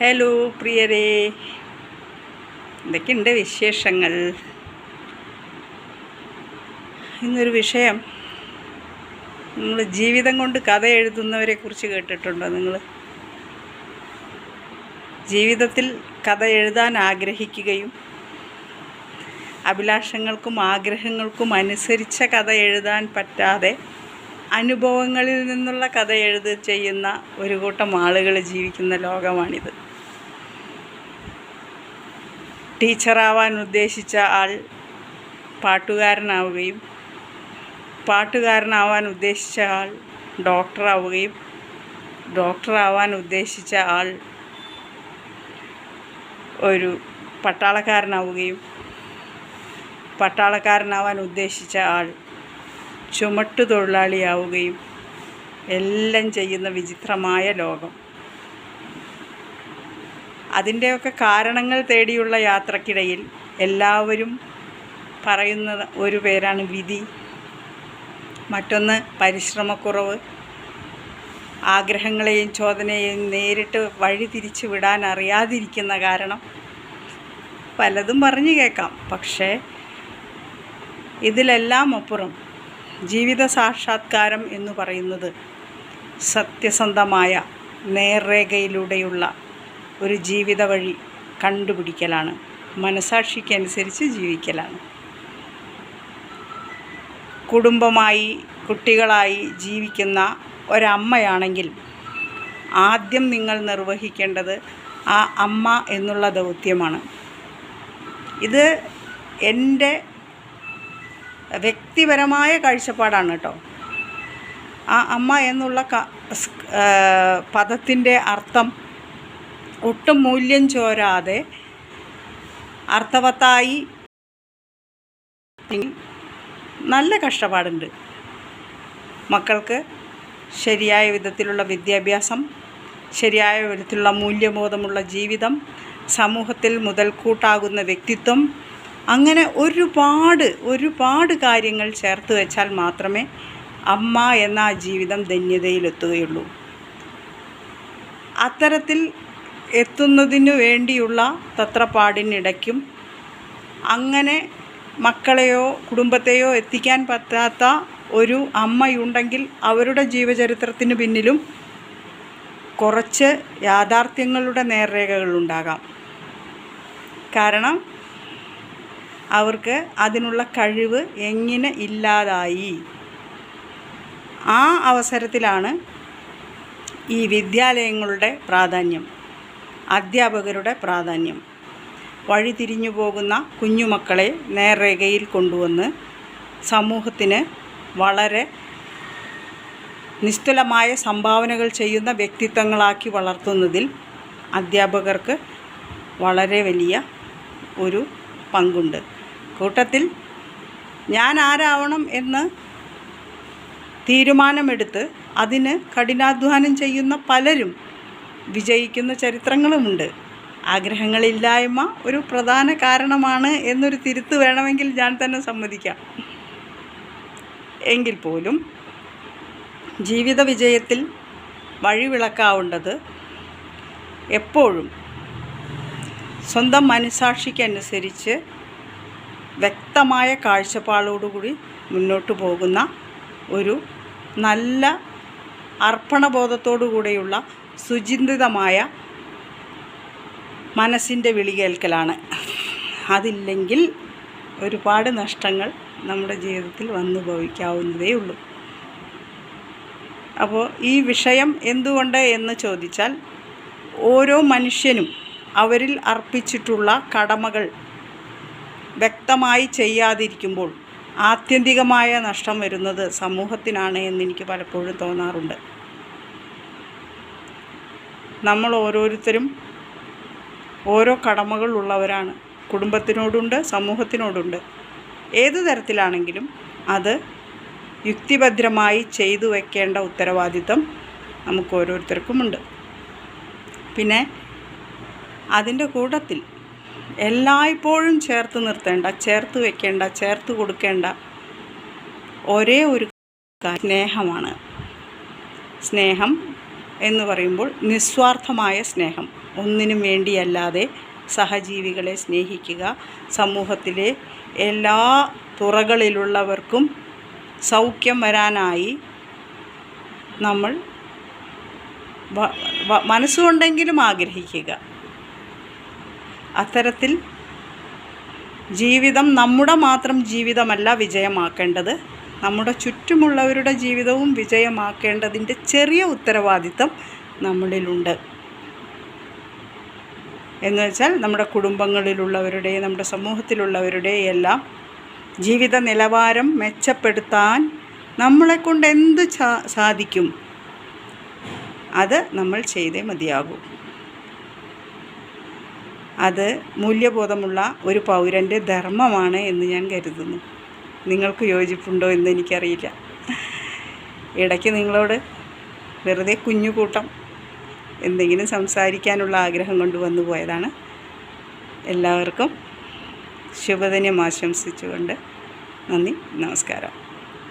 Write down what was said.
Hello പ്രിയരേ. എന്തൊക്കെയുണ്ട് വിശേഷങ്ങൾ? ഇന്നൊരു വിഷയം. നിങ്ങൾ ജീവിതം കൊണ്ട് കഥ എഴുതുന്നവരെ കുറിച്ച് കേട്ടിട്ടുണ്ടോ നിങ്ങൾ? ജീവിതത്തിൽ കഥ എഴുതാൻ ആഗ്രഹിക്കുകയും അഭിലാഷങ്ങൾക്കും ആഗ്രഹങ്ങൾക്കും അനുസരിച്ച കഥ എഴുതാൻ പറ്റാതെ അനുഭവങ്ങളിൽ നിന്നുള്ള കഥ എഴുതി ചെയ്യുന്ന ഒരു കൂട്ടം ആളുകൾ ജീവിക്കുന്ന ലോകമാണിത്. ടീച്ചറാവാൻ ഉദ്ദേശിച്ച ആൾ പാട്ടുകാരനാവുകയും പാട്ടുകാരനാവാൻ ഉദ്ദേശിച്ച ആൾ ഡോക്ടറാവുകയും ഡോക്ടറാവാൻ ഉദ്ദേശിച്ച ആൾ ഒരു പട്ടാളക്കാരനാവുകയും പട്ടാളക്കാരനാവാൻ ഉദ്ദേശിച്ച ആൾ ചുമട്ടു തൊഴിലാളിയാവുകയും എല്ലാം ചെയ്യുന്ന വിചിത്രമായ ലോകം. അതിന്റെയൊക്കെ കാരണങ്ങൾ തേടിയുള്ള യാത്രക്കിടയിൽ എല്ലാവരും പറയുന്ന ഒരു പേരാണ് വിധി. മറ്റൊന്ന് പരിശ്രമക്കുറവ്. ആഗ്രഹങ്ങളെയും ചോദനയെയും നേരിട്ട് വഴി തിരിച്ചു വിടാൻ അറിയാതിരിക്കുന്ന കാരണം പലതും പറഞ്ഞു കേൾക്കാം. പക്ഷേ ഇതിലെല്ലാം അപ്പുറം. ജീവിത സാക്ഷാത്കാരം എന്ന് പറയുന്നത് സത്യസന്ധമായ നേർരേഖയിലൂടെയുള്ള ഒരു ജീവിത വഴി കണ്ടുപിടിക്കലാണ്. മനസാക്ഷിക്കനുസരിച്ച് ജീവിക്കലാണ്. കുടുംബമായി കുട്ടികളായി ജീവിക്കുന്ന ഒരമ്മയാണെങ്കിൽ ആദ്യം നിങ്ങൾ നിർവഹിക്കേണ്ടത് ആ അമ്മ എന്നുള്ള ദൗത്യമാണ്. ഇത് എന്റെ വ്യക്തിപരമായ കാഴ്ചപ്പാടാണ് കേട്ടോ. ആ അമ്മ എന്നുള്ള പദത്തിന്റെ അർത്ഥം ഒട്ടും മൂല്യം ചോരാതെ അർത്ഥവത്തായി നല്ല കഷ്ടപ്പാടുണ്ട്. മക്കൾക്ക് ശരിയായ വിധത്തിലുള്ള വിദ്യാഭ്യാസം ശരിയായ വിധത്തിലുള്ള മൂല്യബോധമുള്ള ജീവിതം സമൂഹത്തിൽ മുതൽക്കൂട്ടാകുന്ന വ്യക്തിത്വം അങ്ങനെ ഒരുപാട് ഒരുപാട് കാര്യങ്ങൾ ചേർത്ത് വെച്ചാൽ മാത്രമേ അമ്മ എന്ന ആ ജീവിതം ധന്യതയിലെത്തുകയുള്ളൂ. അത്തരത്തിൽ എത്തുന്നതിനു വേണ്ടിയുള്ള തത്രപ്പാടിനിടയ്ക്കും അങ്ങനെ മക്കളെയോ കുടുംബത്തെയോ എത്തിക്കാൻ പറ്റാത്ത ഒരു അമ്മയുണ്ടെങ്കിൽ അവരുടെ ജീവചരിത്രത്തിന് പിന്നിലും കുറച്ച് യാഥാർത്ഥ്യങ്ങളുടെ നേർരേഖകളുണ്ടാകാം. കാരണം അവർക്ക് അതിനുള്ള കഴിവ് എങ്ങനെ ഇല്ലാതായി? ആ അവസരത്തിലാണ് ഈ വിദ്യാലയങ്ങളുടെ പ്രാധാന്യം അധ്യാപകരുടെ പ്രാധാന്യം. വഴിതിരിഞ്ഞു പോകുന്ന കുഞ്ഞുമക്കളെ നേർരേഖയിൽ കൊണ്ടുവന്ന് സമൂഹത്തിന് വളരെ നിസ്തുലമായ സംഭാവനകൾ ചെയ്യുന്ന വ്യക്തിത്വങ്ങളാക്കി വളർത്തുന്നതിൽ അധ്യാപകർക്ക് വളരെ വലിയ ഒരു പങ്കുണ്ട്. കൂട്ടത്തിൽ ഞാൻ ആരാവണം എന്ന് തീരുമാനമെടുത്ത് അതിന് കഠിനാധ്വാനം ചെയ്യുന്ന പലരും വിജയിക്കുന്ന ചരിത്രങ്ങളുമുണ്ട്. ആഗ്രഹങ്ങളില്ലായ്മ ഒരു പ്രധാന കാരണമാണ് എന്നൊരു തിരുത്ത് വേണമെങ്കിൽ ഞാൻ തന്നെ സമ്മതിക്കാം. എങ്കിൽ പോലും ജീവിത വിജയത്തിൽ വഴിവിളക്കാവേണ്ടത് എപ്പോഴും സ്വന്തം മനസാക്ഷിക്കനുസരിച്ച് വ്യക്തമായ കാഴ്ചപ്പാടോടുകൂടി മുന്നോട്ട് പോകുന്ന ഒരു നല്ല അർപ്പണബോധത്തോടു കൂടെയുള്ള സുചിന്തിതമായ മനസ്സിന്റെ വിളി കേൾക്കലാണ് അതില്ലെങ്കിൽ ഒരുപാട് നഷ്ടങ്ങൾ നമ്മുടെ ജീവിതത്തിൽ വന്നു ഭവിക്കാവുന്നതേ ഉള്ളൂ. അപ്പോൾ ഈ വിഷയം എന്തുകൊണ്ട് എന്ന് ചോദിച്ചാൽ ഓരോ മനുഷ്യനും അവരിൽ അർപ്പിച്ചിട്ടുള്ള കടമകൾ വ്യക്തമായി ചെയ്യാതിരിക്കുമ്പോൾ ആത്യന്തികമായ നഷ്ടം വരുന്നത് സമൂഹത്തിനാണ് എന്നെനിക്ക് പലപ്പോഴും തോന്നാറുണ്ട്. നമ്മൾ ഓരോരുത്തരും ഓരോ കടമകളുള്ളവരാണ് കുടുംബത്തിനോടുണ്ട് സമൂഹത്തിനോടുണ്ട്. ഏത് തരത്തിലാണെങ്കിലും അത് യുക്തിഭദ്രമായി ചെയ്തു വയ്ക്കേണ്ട ഉത്തരവാദിത്തം നമുക്ക് ഓരോരുത്തർക്കുമുണ്ട്. പിന്നെ അതിന്റെ കൂട്ടത്തിൽ എല്ലായ്പ്പോഴും ചേർത്ത് നിർത്തേണ്ട ചേർത്ത് വെക്കേണ്ട ചേർത്ത് കൊടുക്കേണ്ട ഒരേ ഒരു സ്നേഹമാണ്. സ്നേഹം എന്ന് പറയുമ്പോൾ നിസ്വാർത്ഥമായ സ്നേഹം. ഒന്നിനും വേണ്ടിയല്ലാതെ സഹജീവികളെ സ്നേഹിക്കുക സമൂഹത്തിലെ എല്ലാ തുറകളിലുള്ളവർക്കും സൗഖ്യം വരാനായി നമ്മൾ മനസ്സുകൊണ്ടെങ്കിലും ആഗ്രഹിക്കുക. അത്തരത്തിൽ ജീവിതം നമ്മുടെ മാത്രം ജീവിതമല്ല വിജയമാക്കേണ്ടത്. നമ്മുടെ ചുറ്റുമുള്ളവരുടെ ജീവിതവും വിജയമാക്കേണ്ടതിന്റെ ചെറിയ ഉത്തരവാദിത്തം നമ്മളിലുണ്ട്. എന്ന് വെച്ചാൽ നമ്മുടെ കുടുംബങ്ങളിലുള്ളവരുടെ നമ്മുടെ സമൂഹത്തിലുള്ളവരുടെ എല്ലാം ജീവിത നിലവാരം മെച്ചപ്പെടുത്താൻ നമ്മളെ കൊണ്ട് എന്ത് സാധിക്കും? അത് നമ്മൾ ചെയ്തേ മതിയാകൂ. അത് മൂല്യബോധമുള്ള ഒരു പൗരന്റെ ധർമ്മമാണ് എന്ന് ഞാൻ കരുതുന്നു. നിങ്ങൾക്ക് യോജിപ്പുണ്ടോ എന്ന് എനിക്കറിയില്ല. ഇടയ്ക്ക് നിങ്ങളോട് വെറുതെ കുഞ്ഞുകൂട്ടം എന്തെങ്കിലും സംസാരിക്കാനുള്ള ആഗ്രഹം കൊണ്ട് വന്നു പോയതാണ്. എല്ലാവർക്കും ശുഭദിനം ആശംസിച്ചുകൊണ്ട് നന്ദി നമസ്കാരം.